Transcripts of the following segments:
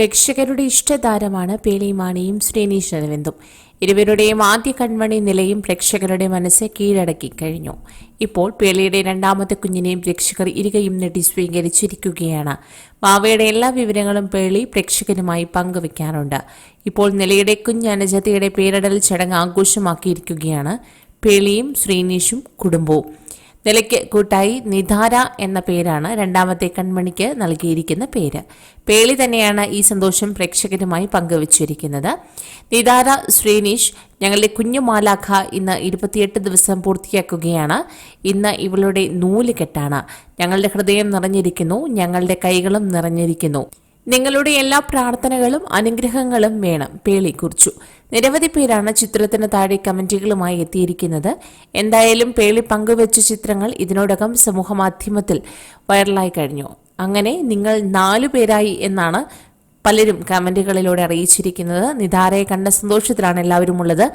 പ്രേക്ഷകരുടെ ഇഷ്ടതാരമാണ് പേളിമാണിയും ശ്രീനീഷ് അരവിന്ദും. ഇരുവരുടെയും ആദ്യ കൺമണി നിലയും പ്രേക്ഷകരുടെ മനസ്സ് കീഴടക്കി കഴിഞ്ഞു. ഇപ്പോൾ പേളിയുടെ രണ്ടാമത്തെ കുഞ്ഞിനെയും പ്രേക്ഷകർ ഇരുകയും നെട്ടി സ്വീകരിച്ചിരിക്കുകയാണ്. മാവയുടെ എല്ലാ വിവരങ്ങളും പേളി പ്രേക്ഷകരുമായി പങ്കുവയ്ക്കാറുണ്ട് ഇപ്പോൾ നിലയുടെ കുഞ്ഞ് അനുജതയുടെ പേരിടൽ ചടങ്ങ് ആഘോഷമാക്കിയിരിക്കുകയാണ്. പേളിയും ശ്രീനീഷും കുടുംബവും. നിലയ്ക്ക് കൂട്ടായി നിധാര എന്ന പേരാണ് രണ്ടാമത്തെ കൺമണിക്ക് നൽകിയിരിക്കുന്ന പേര്. പേളി തന്നെയാണ് ഈ സന്തോഷം പ്രേക്ഷകരുമായി പങ്കുവച്ചിരിക്കുന്നത്. നിധാര ശ്രീനീഷ് ഞങ്ങളുടെ കുഞ്ഞു മാലാഖ ഇന്ന് ഇരുപത്തിയെട്ട് ദിവസം പൂർത്തിയാക്കുകയാണ്. ഇന്ന് ഇവളുടെ നൂൽ കെട്ടാണ്. ഞങ്ങളുടെ ഹൃദയം നിറഞ്ഞിരിക്കുന്നു ഞങ്ങളുടെ കൈകളും നിറഞ്ഞിരിക്കുന്നു. നിങ്ങളുടെ എല്ലാ പ്രാർത്ഥനകളും അനുഗ്രഹങ്ങളും വേണം പേളി കുറിച്ചു. നിരവധി പേരാണ് ചിത്രത്തിന് താഴെ കമന്റുകളുമായി എത്തിയിരിക്കുന്നത്. എന്തായാലും പേളി പങ്കുവച്ച ചിത്രങ്ങൾ ഇതിനോടകം സമൂഹമാധ്യമത്തിൽ വൈറലായി കഴിഞ്ഞു. അങ്ങനെ നിങ്ങൾ നാലു പേരായി എന്നാണ് പലരും കമന്റുകളിലൂടെ അറിയിച്ചിരിക്കുന്നത്. നിധാരയെ കണ്ട സന്തോഷത്തിലാണ് എല്ലാവരും ഉള്ളത്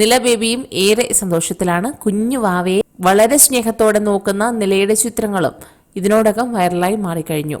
നിലബേബിയും ഏറെ സന്തോഷത്തിലാണ്. കുഞ്ഞു വാവയെ വളരെ സ്നേഹത്തോടെ നോക്കുന്ന നിലയുടെ ചിത്രങ്ങളും ഇതിനോടകം വൈറലായി മാറിക്കഴിഞ്ഞു.